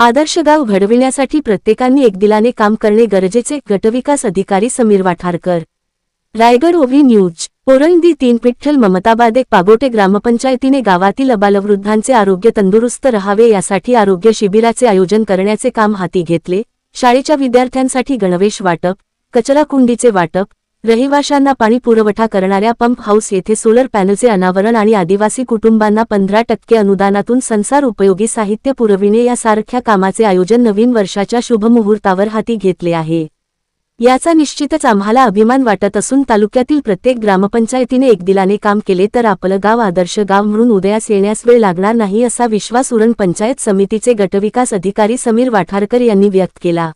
आदर्श गाव घडविण्यासाठी प्रत्येकाने एकदिलाने काम करणे गरजेचे गटविकास अधिकारी समीर वाठारकर. रायगड ओव्ही न्यूज पोरंदी तीन पिठ्ठल ममताबाद एक पागोटे ग्रामपंचायतीने गावातील अबालवृद्धांचे आरोग्य तंदुरुस्त रहावे यासाठी आरोग्य शिबिराचे आयोजन करण्याचे काम हाती घेतले. शाळेच्या विद्यार्थ्यांसाठी गणवेश वाटप कचराकुंडीचे वाटप रहिवाशांना पाणी पुरवठा करणाऱ्या पंप हाऊस येथे सोलर पॅनलचे अनावरण आणि आदिवासी कुटुंबांना पंधरा टक्के अनुदानातून संसार उपयोगी साहित्य पुरविणे यासारख्या कामाचे आयोजन नवीन वर्षाच्या शुभमुहूर्तावर हाती घेतले आहे. याचा निश्चितच आम्हाला अभिमान वाटत असून तालुक्यातील प्रत्येक ग्रामपंचायतीने एकदिलाने काम केले तर आपलं गाव आदर्श गाव म्हणून उदयास येण्यास वेळ लागणार नाही असा विश्वास उरण पंचायत समितीचे गटविकास अधिकारी समीर वाठारकर यांनी व्यक्त केला.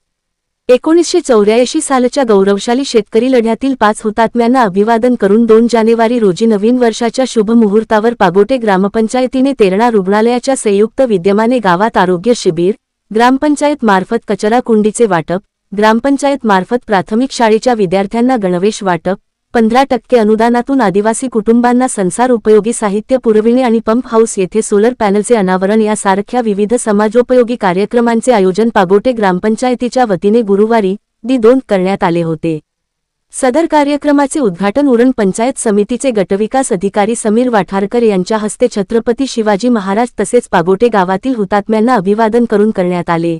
एकोणीसशे चौऱ्याऐंशी सालच्या गौरवशाली शेतकरी लढ्यातील पाच हुतात्म्यांना अभिवादन करून दोन जानेवारी रोजी नवीन वर्षाच्या शुभ मुहूर्तावर पागोटे ग्रामपंचायतीने तेरणा रुग्णालयाच्या संयुक्त विद्यमाने गावात आरोग्य शिबिर ग्रामपंचायत मार्फत कचरा कुंडीचे वाटप ग्रामपंचायत मार्फत प्राथमिक शाळेच्या विद्यार्थ्यांना गणवेश वाटप पंधरा टक्के अनुदानातून आदिवासी कुटुंबांना संसार उपयोगी साहित्य पुरविणे आणि पंप हाऊस येथे सोलर पॅनलचे अनावरण यासारख्या विविध समाजोपयोगी कार्यक्रमांचे आयोजन पागोटे ग्रामपंचायतीच्या वतीने गुरुवारी दि दोन करण्यात आले होते. सदर कार्यक्रमाचे उद्घाटन उरण पंचायत समितीचे गटविकास अधिकारी समीर वाठारकर यांच्या हस्ते छत्रपती शिवाजी महाराज तसेच पागोटे गावातील हुतात्म्यांना अभिवादन करून करण्यात आले.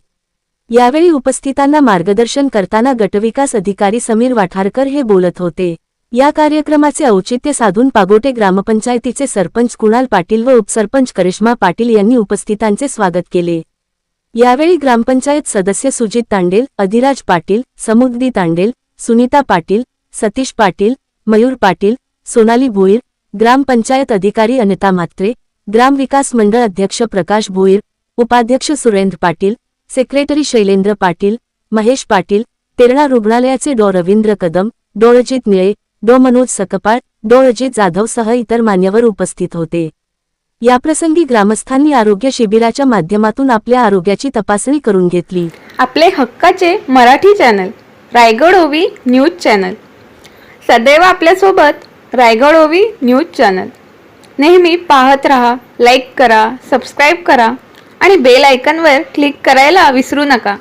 यावेळी उपस्थितांना मार्गदर्शन करताना गटविकास अधिकारी समीर वाठारकर हे बोलत होते. या कार्यक्रमाचे औचित्य साधून पागोटे ग्रामपंचायतीचे सरपंच कुणाल पाटील व उपसरपंच करिश्मा पाटील यांनी उपस्थितांचे स्वागत केले. यावेळी ग्रामपंचायत सदस्य सुजित तांडेल अधिराज पाटील समुद्दी तांडेल सुनीता पाटील सतीश पाटील मयूर पाटील सोनाली भोईर ग्रामपंचायत अधिकारी अनिता म्हात्रे ग्रामविकास मंडळ अध्यक्ष प्रकाश भोईर उपाध्यक्ष सुरेंद्र पाटील सेक्रेटरी शैलेंद्र पाटील महेश पाटील तेरणा रुग्णालयाचे डॉ रवींद्र कदम डॉ अजित निळे डो मनोज सकपाळ डॉ अजित जाधवसह इतर मान्यवर उपस्थित होते. याप्रसंगी ग्रामस्थांनी आरोग्य शिबिराच्या माध्यमातून आपल्या आरोग्याची तपासणी करून घेतली. आपले हक्काचे मराठी चॅनल रायगड ओवी न्यूज चॅनल. सदैव आपल्यासोबत रायगड ओवी न्यूज चॅनल. नेहमी पाहत रहा लाईक करा सबस्क्राईब करा आणि बेल आयकनवर क्लिक करायला विसरू नका.